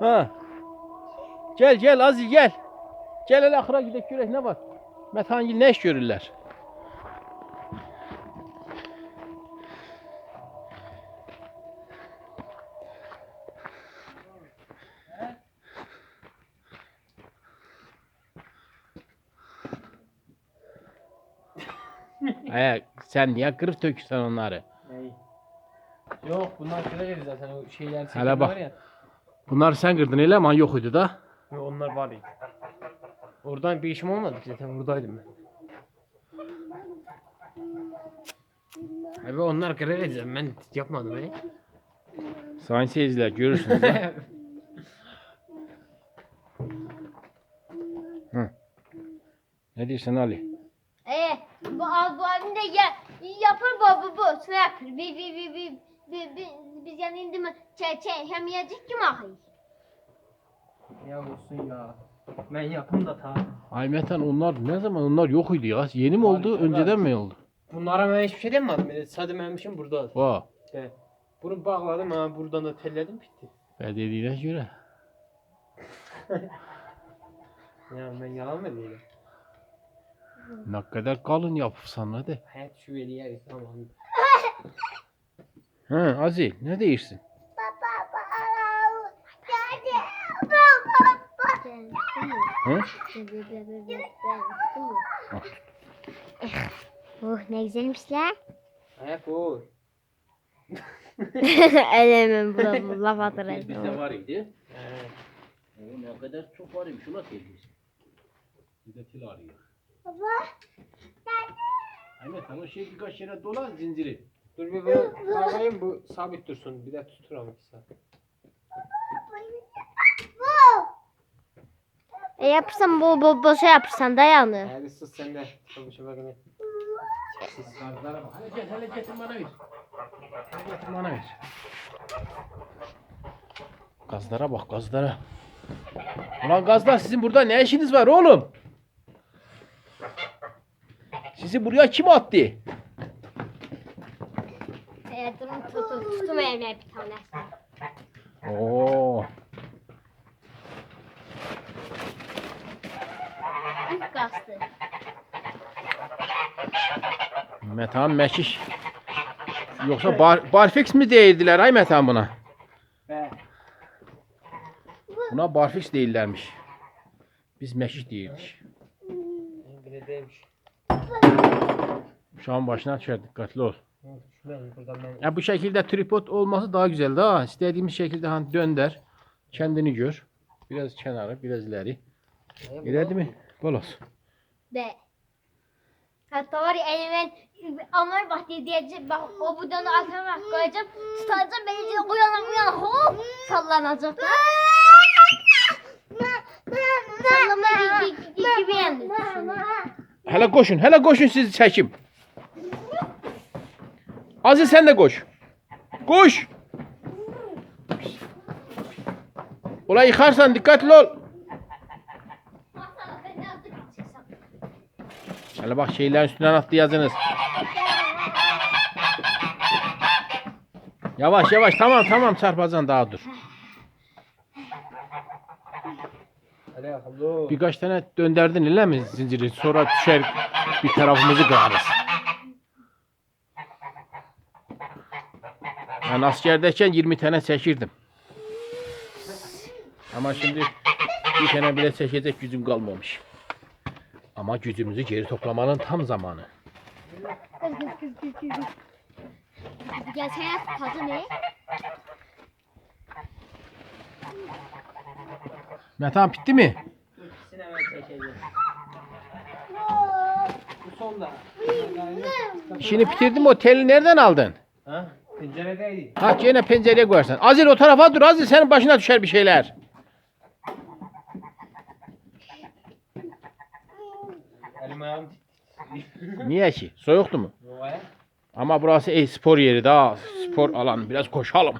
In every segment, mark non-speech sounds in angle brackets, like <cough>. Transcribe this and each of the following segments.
Ha. Gel gel Aziz gel. Gel hele ahıra gidelim görek ne var. Metangil ne iş görürler? He, sen niye kırıp töküyorsun onları? Yok bunlar kırarız zaten o şeyler Hele bak. var ya. Bunlar sen kırdın öyle ama yok idi da. Yo, onlar var ya. Oradan bir işim olmadı zaten buradaydım ben. Abi onlar kırarız ben yapmadım he. Sayın seyirciler görürsünüz da. <laughs> ne diyorsun Ali? Ee, bu abi bu abim de ya, yapar bu bu bu sıra yapar. Bi bi bi bi bi bi biz yani indi mi çe çe hem yiyecek ki mahi. ya olsun ya. Ben yapım da ta. Ay Metan onlar ne zaman onlar yok idi ya. Yeni mi oldu Harika, önceden mi oldu? Bunlara ben hiçbir şey demedim. Ben Sadece benim burada. Va. Evet. Bunu bağladım ha buradan da telledim bitti. Ve dediğine göre. <laughs> Ya ben yalan mı diyeyim? Ne kadar kalın yapıpsan hadi. Hayat şu veli yeriz tamam. Hı Azil ne değilsin? Hı? Oh ne güzelmiş la. Hayat bu. Elemen bu laf atır. Bizde var idi. O ne kadar çok var imiş ona teyzesi. Bir de til arıyor. Baba. Ahmet sen o şey birkaç yere dolan zinciri. Dur bir bağlayayım bu sabit dursun. Bir de tuturam iki E yapırsan bu bu boşa yapırsan dayanır. Hadi sus sen de. Çalışa bakın. Gazlara bak. Hele gel hele getir bana ver. Hele getir bana ver. Gazlara bak gazlara. Ulan gazlar sizin burada ne işiniz var oğlum? Sizi buraya kim attı? E durun tutun tutmayayım bir tane. Oo. Kastı. Metan meşiş. Yoksa bar, barfix mi değildiler ay Metan buna? Be. Buna barfix değillermiş. Biz meşiş değildik. Demiş. Şu an başına düşer dikkatli ol. Ya bu şekilde tripod olması daha güzel daha. İstediğimiz şekilde hani dönder. Kendini gör. Biraz kenara, biraz ileri. İleri mi? Olsun. Be. Hatta var ya elimin Ömer bak diyecek bak o budonu arkama koyacağım tutacağım beni uyanan uyanan hop sallanacak. Sallama gibi gibi yani. Hele koşun, hele koşun sizi çekim. Aziz sen de koş. Koş. Ulan yıkarsan dikkatli ol. Hele bak şeylerin üstünden atlayasınız. Yavaş yavaş tamam tamam çarpacaksın daha dur. Birkaç tane dönderdin öyle mi zinciri? Sonra düşer bir tarafımızı kırarız. Ben askerdeyken 20 tane çekirdim. Ama şimdi bir tane bile çekecek gücüm kalmamış. Ama gücümüzü geri toplamanın tam zamanı. Gel sen tadı ne? Metan bitti mi? İkisini hemen çekeceğiz. Bu sonda. İşini bitirdin mi? O teli nereden aldın? Ha? Penceredeydi. Ha gene pencereye koyarsan. Azil o tarafa dur Azil senin başına düşer bir şeyler. Ayağım Niye ki? Soğuktu mu? Ama burası e spor yeri daha spor alanı biraz koşalım.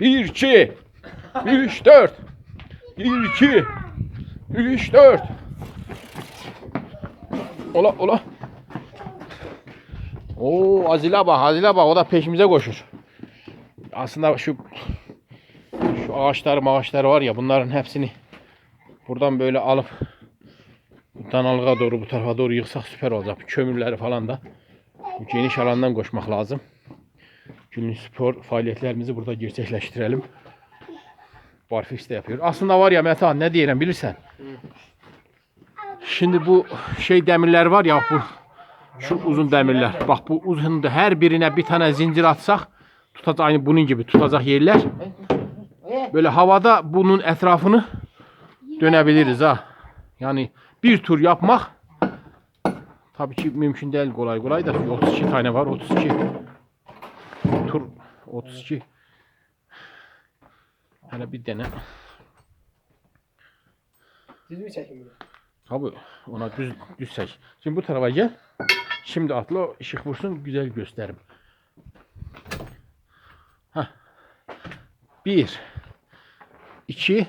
1 2 3 4 1 2 3 4 Ola ola. Oo Azile bak Azile bak o da peşimize koşur. Aslında şu şu ağaçlar ağaçlar var ya bunların hepsini buradan böyle alıp danalığa doğru bu tarafa doğru yıksak süper olacak. Kömürleri falan da geniş alandan koşmak lazım. Günlük spor faaliyetlerimizi burada gerçekleştirelim. Barfix de yapıyor. Aslında var ya Meta ne diyelim bilirsen. Şimdi bu şey demirler var ya bu şu uzun demirler. Bak bu uzun her birine bir tane zincir atsak tutacak aynı bunun gibi tutacak yerler. Böyle havada bunun etrafını dönebiliriz ha. Yani bir tur yapmak tabii ki mümkün değil kolay kolay da 32 tane var 32 tur 32 Hele bir dene. Düz mü çekin bunu? Ona düz düz seç. Şimdi bu tarafa gel. Şimdi atla ışık vursun güzel gösterim. Hah. Bir. iki.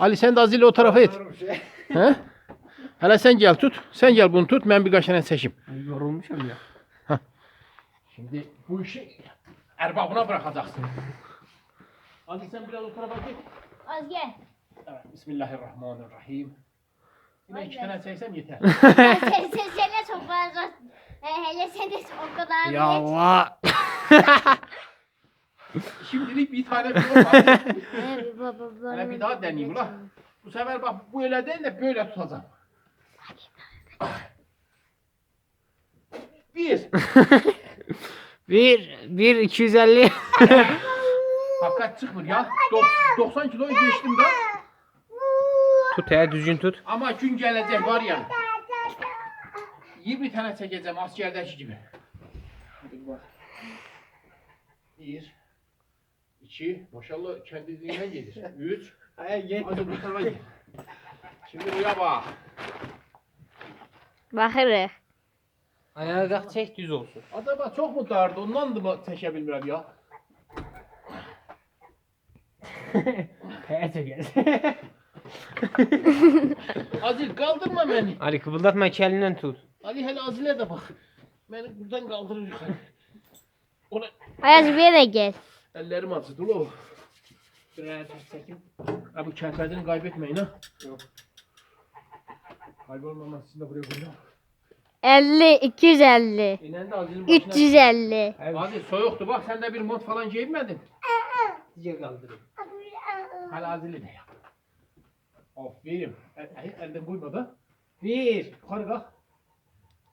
Ali sen de Azil'i o tarafa et. He? Hele sen gel tut. Sen gel bunu tut. Ben birkaç tane seçeyim. Yorulmuşum ya. Şimdi bu işi erbabına bırakacaksın. Ali sen biraz o tarafa git. Az gel. Evet. Bismillahirrahmanirrahim. Yine iki tane çeksem yeter. <laughs> sen, sen, sen de çok fazla. He, hele sen de o kadar. Ya Allah. <laughs> Şimdilik bir tane bir baba, Hele bir daha deneyeyim ulan. Bu sefer bak bu öyle değil de böyle tutacağım. <laughs> Bir. Bir, bir 250. <laughs> Hakikat çıkmıyor ya. Dok- 90 kiloyu geçtim de. tut ya düzgün tut. Ama gün gelecek var ya. 20 tane çekeceğim askerdeki gibi. Hadi bak. Bir. iki, Maşallah kendiliğinden gelir. Üç. Hayır gel. Hadi bu tarafa gel. Şimdi buraya bak. Bakırıq. Ayağa kalk çek düz olsun. Acaba çok mu dardı ondan da mı çekebilmirəm ya? Kaya <laughs> çeker. Azil kaldırma beni. Ali kıpıldatma iki elinden tut. Ali hele Azil'e de bak. Beni buradan kaldırır yukarı. Ona Ayaz bir yere gel. ellerim acıdı ulan. Biraz çekin. Ha bu kerpedini kaybetmeyin ha. Yok. Kaybolmaması için de buraya koyacağım. 50, 250, İnen de Azil'in başına. 350. Azil soğuktu bak sen de bir mont falan giyinmedin. Diye kaldırın. Hala Azil'i de yap. Aferin. El, el, elden koyma da. Bir. Yukarı kalk.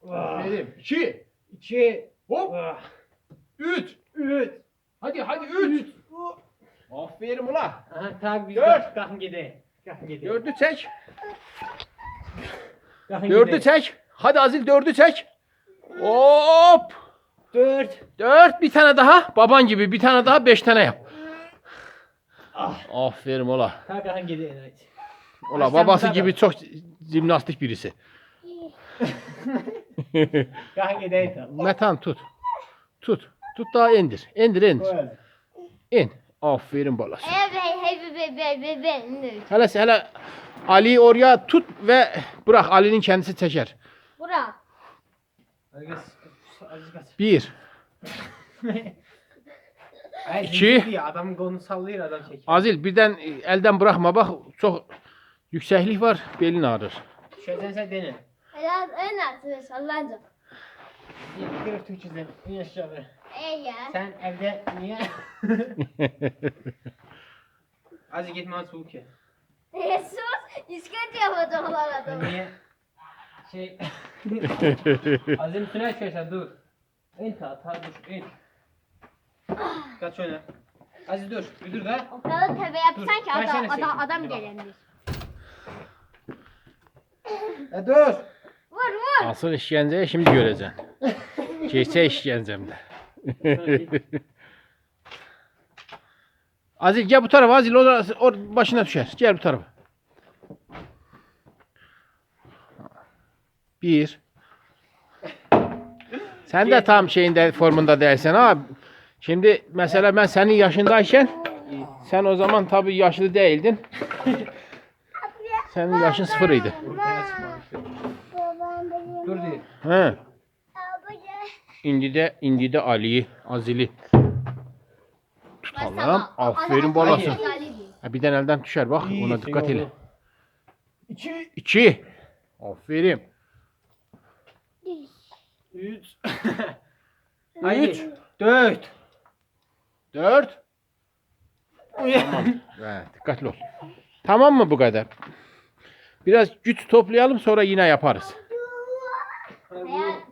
Ah. Aferin. İki. İki. Hop. Ah. Üç. Üç. Hadi hadi üç. Aferin ula. Aha tabi biz Dört. kalkın gidelim. Kalkın gidelim. Dördü çek. Dördü gidelim. çek. Hadi Azil dördü çek. Hop. Dört. Dört bir tane daha. Baban gibi bir tane daha beş tane yap. Ah. Aferin ola. Gidelim. hadi. Ola babası gibi çok jimnastik birisi. <laughs> Gidelim. tamam. Metan tut. Tut. Tut daha indir. İndir indir. Böyle. İn. Aferin balası. Evet, hey, be, be, be, be, be. Hele hele Ali'yi oraya tut ve bırak Ali'nin kendisi çeker. Gel. Bir. İki. zincir Adam kolunu sallıyor adam çekiyor. Azil birden elden bırakma bak çok yükseklik var belin ağrır. Şöyle sen dene. Helal, en azı, sallanca. Bir kırık Türkçeden. İn aşağı. Ey ya. Sen evde niye? Azıcık gitme az soğuk ya. Jesus, işkence yapacaklar adamı. niye? Şey... <laughs> Azim üstüne açıyorsan dur. İn ta ta dur in. Kaç şöyle. Aziz dur. Bir dur da. O kadar tebe yapsan Dur, ki kaç adam, tane adam, seçtin? adam Hadi bak. gelendir. E dur. Vur vur. Asıl işkenceyi şimdi göreceksin. Gerçek işkencemde. <laughs> Azil gel bu tarafa Azil orası, or başına düşer. Gel bu tarafa. Bir. Sen de tam şeyinde formunda değilsin ha. Şimdi mesela ben senin yaşındayken sen o zaman tabii yaşlı değildin. Senin yaşın sıfırıydı. Dur diyor. He. İndi de indi de Ali'yi, Azil'i tutalım. Aferin balası. Ha, birden elden düşer bak. Ona dikkat oğlum. İki. 2. Aferin. Üç. <laughs> Haydi. Dört. 4. Evet, dikkatli ol. Tamam mı bu kadar? Biraz güç toplayalım sonra yine yaparız. Ya.